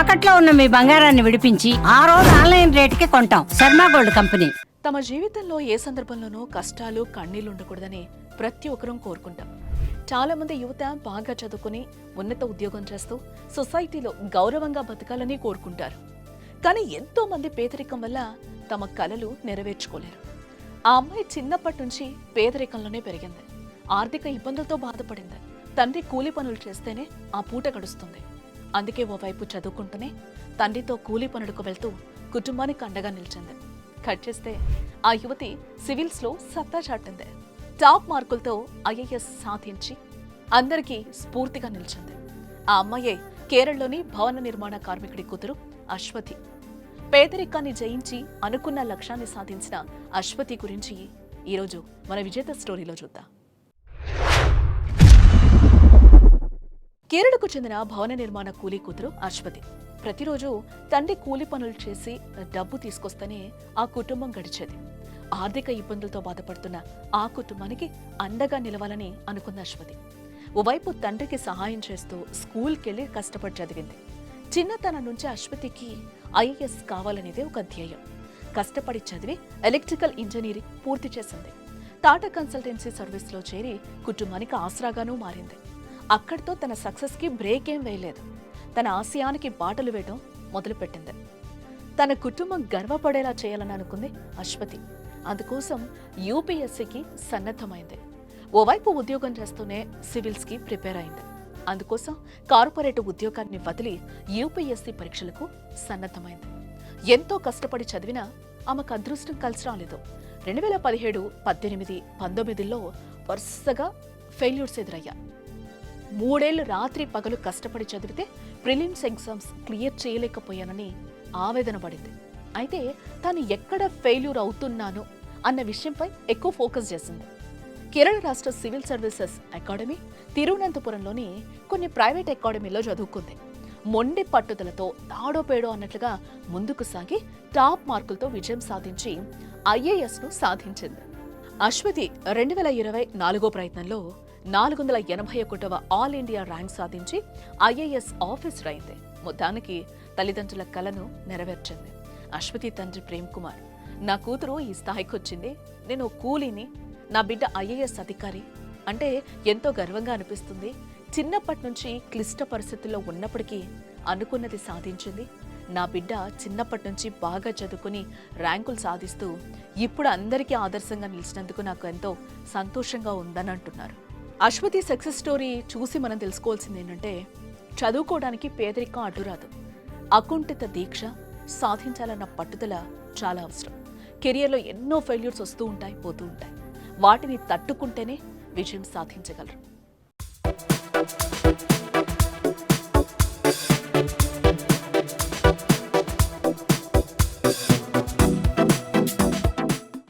తాకట్లో ఉన్న మీ బంగారాన్ని విడిపించి ఆ రోజు ఆన్లైన్ రేటుకి కొంటాం. Sharma gold company. తమ జీవితంలో ఏ సందర్భంలోనూ కష్టాలు కన్నీళ్ళు ఉండకూడదని ప్రతి ఒక్కరూ కోరుకుంటాం. చాలా మంది యువత బాగా చదువుకుని ఉన్నత ఉద్యోగం చేస్తూ సొసైటీలో గౌరవంగా బతకాలని కోరుకుంటారు. కానీ ఎంతో మంది పేదరికం వల్ల తమ కలలు నెరవేర్చుకోలేరు. ఆ అమ్మాయి చిన్నప్పటి నుంచి పేదరికంలోనే పెరిగింది. ఆర్థిక ఇబ్బందులతో బాధపడింది. తండ్రి కూలి పనులు చేస్తేనే ఆ పూట గడుస్తుంది. అందుకే ఓవైపు చదువుకుంటూనే తండ్రితో కూలి పనులకు వెళ్తూ కుటుంబానికి అండగా నిలిచింది. కట్ చేస్తే ఆ యువతి సివిల్స్లో సత్తా చాటింది. టాప్ మార్కులతో ఐఏఎస్ సాధించి అందరికీ స్ఫూర్తిగా నిలిచింది. ఆ అమ్మాయే కేరళలోని భవన నిర్మాణ కార్మికుడి కూతురు అశ్వతి. పేదరికాన్ని జయించి అనుకున్న లక్ష్యాన్ని సాధించిన అశ్వతి గురించి ఈరోజు మన విజేత స్టోరీలో చూద్దాం. కేరళకు చెందిన భవన నిర్మాణ కూలీ కూతురు అశ్వతి. ప్రతిరోజు తండ్రి కూలి పనులు చేసి డబ్బు తీసుకొస్తేనే ఆ కుటుంబం గడిచేది. ఆర్థిక ఇబ్బందులతో బాధపడుతున్న ఆ కుటుంబానికి అండగా నిలవాలని అనుకున్న అశ్వతి. ఓవైపు తండ్రికి సహాయం చేస్తూ స్కూల్కెళ్ళి కష్టపడి చదివింది. చిన్నతనం నుంచి అశ్వతికి ఐఏఎస్ కావాలనేదే ఒక ధ్యేయం. కష్టపడి చదివి ఎలక్ట్రికల్ ఇంజనీరింగ్ పూర్తి చేసింది. టాటా కన్సల్టెన్సీ సర్వీస్లో చేరి కుటుంబానికి ఆసరాగానూ మారింది. అక్కడితో తన సక్సెస్కి బ్రేక్ ఏం వేయలేదు. తన ఆశయానికి బాటలు వేయడం మొదలుపెట్టింది. తన కుటుంబం గర్వపడేలా చేయాలని అనుకుంది అశ్వతి. అందుకోసం యూపీఎస్సీకి సన్నద్ధమైంది. ఓవైపు ఉద్యోగం చేస్తూనే సివిల్స్కి ప్రిపేర్ అయింది. అందుకోసం కార్పొరేట్ ఉద్యోగాన్ని వదిలి యూపీఎస్సీ పరీక్షలకు సన్నద్ధమైంది. ఎంతో కష్టపడి చదివినా ఆమెకు అదృష్టం కలిసి రాలేదు. రెండు వేల పదిహేడు పద్దెనిమిది పంతొమ్మిదిలో వరుసగా ఫెయిల్యూర్స్ ఎదురయ్యాయి. మూడేళ్ళు రాత్రి పగలు కష్టపడి చదివితే ప్రిలిమ్స్ ఎగ్జామ్స్ క్లియర్ చేయలేకపోయానని ఆవేదన పడింది. అయితే తాను ఎక్కడ ఫెయిల్యూర్ అవుతున్నాను అన్న విషయంపై ఎక్కువ ఫోకస్ చేసింది. కేరళ రాష్ట్ర సివిల్ సర్వీసెస్ అకాడమీ తిరువనంతపురంలోని కొన్ని ప్రైవేట్ అకాడమీలో చదువుకుంది. మొండి పట్టుదలతో తాడోపేడో అన్నట్లుగా ముందుకు సాగి టాప్ మార్కులతో విజయం సాధించి ఐఏఎస్ను సాధించింది. అశ్వతి రెండు వేల ఇరవై నాలుగో ప్రయత్నంలో నాలుగు వందల ఎనభై ఒకటవ ఆల్ ఇండియా ర్యాంక్ సాధించి ఐఏఎస్ ఆఫీసర్ అయింది. మొత్తానికి తల్లిదండ్రుల కలను నెరవేర్చింది. అశ్వతి తండ్రి ప్రేమ్ కుమార్ నా కూతురు ఈ స్థాయికి వచ్చింది. నేను ఓ కూలీని నా బిడ్డ ఐఏఎస్ అధికారి. అంటే ఎంతో గర్వంగా అనిపిస్తుంది. చిన్నప్పటి నుంచి క్లిష్ట పరిస్థితుల్లో ఉన్నప్పటికీ అనుకున్నది సాధించింది. నా బిడ్డ చిన్నప్పటి నుంచి బాగా చదువుకుని ర్యాంకులు సాధిస్తూ ఇప్పుడు అందరికీ ఆదర్శంగా నిలిచినందుకు నాకు ఎంతో సంతోషంగా ఉందని అంటున్నారు అశ్వతి సక్సెస్ స్టోరీ చూసి మనం తెలుసుకోవాల్సింది ఏంటంటే చదువుకోవడానికి పేదరికం అడ్డురాదు అకుంఠిత దీక్ష సాధించాలన్న పట్టుదల చాలా అవసరం. కెరియర్లో ఎన్నో ఫెయిల్యూర్స్ వస్తూ ఉంటాయి పోతూ ఉంటాయి. వాటిని తట్టుకుంటేనే విజయం సాధించగలరు.